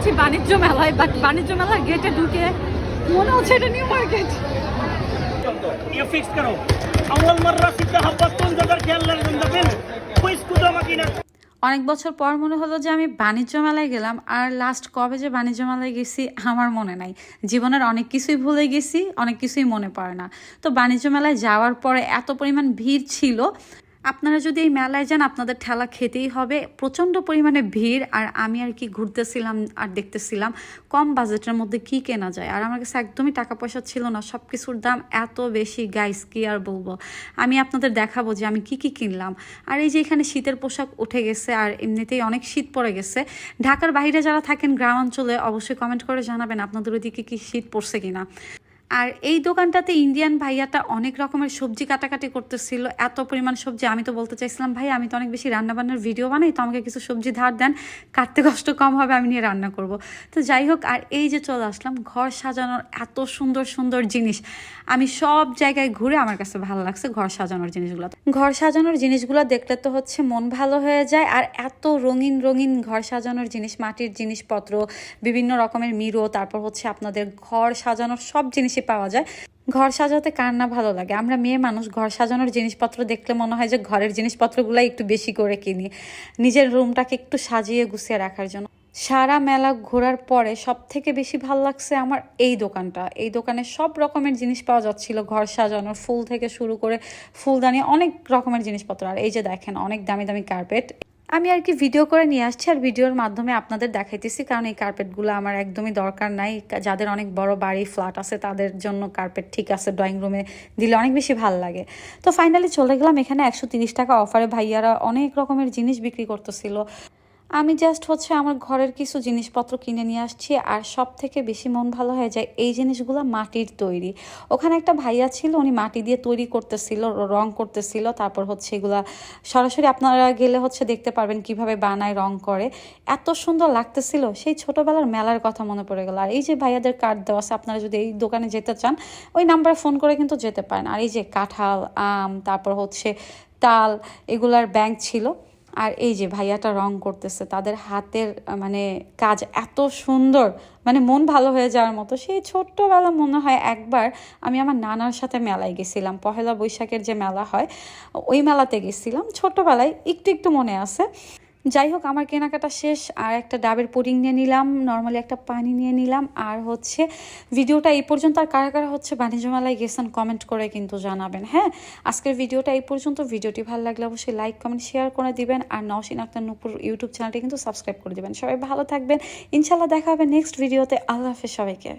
আসছি বাণিজ্য মেলায় বাট বাণিজ্য মেলার গেটে ঢুকে মনে হচ্ছে এটা নিউ মার্কেট ये फिक्स करो अव्वल मर्रा सीधा हब्बतून जगर खेल लगा बिन कोई स्कूटर मकीना অনেক বছর পর মনে হলো যে আমি বাণিজ্য মেলায় গেলাম আর লাস্ট কবে যে বাণিজ্য মেলায় গেছি আমার মনে নাই জীবনের অনেক কিছুই ভুলে গেছি অনেক কিছুই মনে পড়ে না তো বাণিজ্য মেলায় যাওয়ার পরে এত পরিমাণ ভিড় ছিল আপনারা যদি এই মেলায় যান, আপনাদের ঠেলা খেতেই হবে। প্রচণ্ড পরিমাণে ভিড়, আর আমি আর কি ঘুরতেছিলাম আর দেখতেছিলাম কম বাজেটের মধ্যে কি কেনা যায়। আর আমার কাছে একদমই টাকা পয়সা ছিল না। সব কিছুর দাম এত বেশি গাইস কি আর বলব? আমি আপনাদের দেখাবো যে আমি কি কি কিনলাম। আর এই যে এখানে শীতের পোশাক উঠে গেছে, আর এমনিতেই অনেক শীত পড়ে গেছে। ঢাকার বাইরে যারা থাকেন গ্রাম অঞ্চলে, অবশ্যই কমেন্ট করে জানাবেন আপনাদের ওইদিকে কি শীত পড়ছে কিনা। আর এই দোকানটাতে ইন্ডিয়ান ভাইয়াটা অনেক রকমের সবজি কাটাকাটি করতেছিল। এত পরিমাণ সবজি আমি তো বলতে চাইছিলাম ভাই আমি তো অনেক বেশি রান্নাবান্নার ভিডিও বানাই, তো আমাকে কিছু সবজি ধার দেন, কাটতে কষ্ট কম হবে, আমি নিয়ে রান্না করব। তো যাই হোক, আর এই যে চলে আসলাম, ঘর সাজানোর এত সুন্দর সুন্দর জিনিস। আমি সব জায়গায় ঘুরে আমার কাছে ভালো লাগছে ঘর সাজানোর জিনিসগুলো। ঘর সাজানোর জিনিসগুলো দেখলে তো হচ্ছে মন ভালো হয়ে যায়, আর এত রঙিন রঙিন ঘর সাজানোর জিনিস, মাটির জিনিসপত্র, বিভিন্ন রকমের মিরো, তারপর হচ্ছে আপনাদের ঘর সাজানোর সব জিনিসই পাওয়া যায়। ঘর সাজাতে কার না ভালো লাগে? আমরা মেয়ে মানুষ, ঘর সাজানোর জিনিসপত্র দেখলে মনে হয় যে ঘরের জিনিসপত্রগুলাই একটু বেশি করে কিনি। নিজের রুমটাকে একটু সাজিয়ে গুছিয়ে রাখার জন্য। সারা মেলা ঘোরার পরে সব থেকে বেশি ভালো লাগছে আমার এই দোকানটা। এই দোকানে সব রকমের জিনিস পাওয়া যাচ্ছিল, ঘর সাজানোর, ফুল থেকে শুরু করে ফুলদানি, অনেক রকমের জিনিসপত্র। আর এই যে দেখেন, অনেক দামি দামি কার্পেট আমি আর কি ভিডিও করে নিয়ে আসছি আর ভিডিওর মাধ্যমে আপনাদের দেখাইতেছি, কারণ এই কার্পেটগুলো আমার একদমই দরকার নাই। যাদের অনেক বড় বাড়ি ফ্ল্যাট আছে, তাদের জন্য কার্পেট ঠিক আছে ড্রয়িং রুমে দিলে অনেক বেশি ভালো লাগে। তো ফাইনালি চলে গেলাম এখানে একশো টাকা অফারে ভাইয়ারা অনেক রকমের জিনিস বিক্রি করতেছিল। আমি জাস্ট হচ্ছে আমার ঘরের কিছু জিনিসপত্র কিনে নিয়ে আসছি আর সব থেকে বেশি মন ভালো হয়ে যায় এই জিনিসগুলো মাটির তৈরি। ওখানে একটা ভাইয়া ছিল, উনি মাটি দিয়ে তৈরি করতেছিল, রং করতেছিল, তারপর হচ্ছে এগুলা সরাসরি আপনারা গেলে হচ্ছে দেখতে পারবেন কীভাবে বানায়, রং করে। এত সুন্দর লাগতেছিল, সেই ছোটবেলার মেলার কথা মনে পড়ে গেল। আর এই যে ভাইয়াদের কার্ড দেওয়া আছে, আপনারা যদি এই দোকানে যেতে চান, ওই নাম্বারে ফোন করে কিন্তু যেতে পারেন। আর এই যে কাঁঠাল, আম, তারপর হচ্ছে তাল, এগুলার ব্যাংক ছিল। আর এই যে ভাইয়াটা রং করতেছে, তাদের হাতের মানে কাজ এত সুন্দর মানে মন ভালো হয়ে যাওয়ার মতো। সেই ছোট্টবেলা মনে হয় একবার আমি আমার নানার সাথে মেলায় গেছিলাম, পহেলা বৈশাখের যে মেলা হয়, ওই মেলাতে গেছিলাম। ছোট্টবেলায় একটু একটু মনে আছে। যাই হোক, আমার কেনাকাটা শেষ, আর একটা ডাবের পুডিং নিয়ে নিলাম, নর্মালি একটা পানি নিয়ে নিলাম, আর হচ্ছে ভিডিওটা এই পর্যন্ত, আর কারা কারা হচ্ছে বাণিজ্য মেলায় গেছেন কমেন্ট করে কিন্তু জানাবেন হ্যাঁ? আজকের ভিডিওটা এই পর্যন্ত, ভিডিওটি ভালো লাগলে অবশ্যই লাইক কমেন্ট শেয়ার করে দিবেন, আর নওশিন আক্তার নুপুর ইউটিউব চ্যানেলটি কিন্তু সাবস্ক্রাইব করে দিবেন। সবাই ভালো থাকবেন ইনশাল্লাহ দেখা হবে নেক্সট ভিডিওতে আল্লাহ হাফেজ সবাইকে।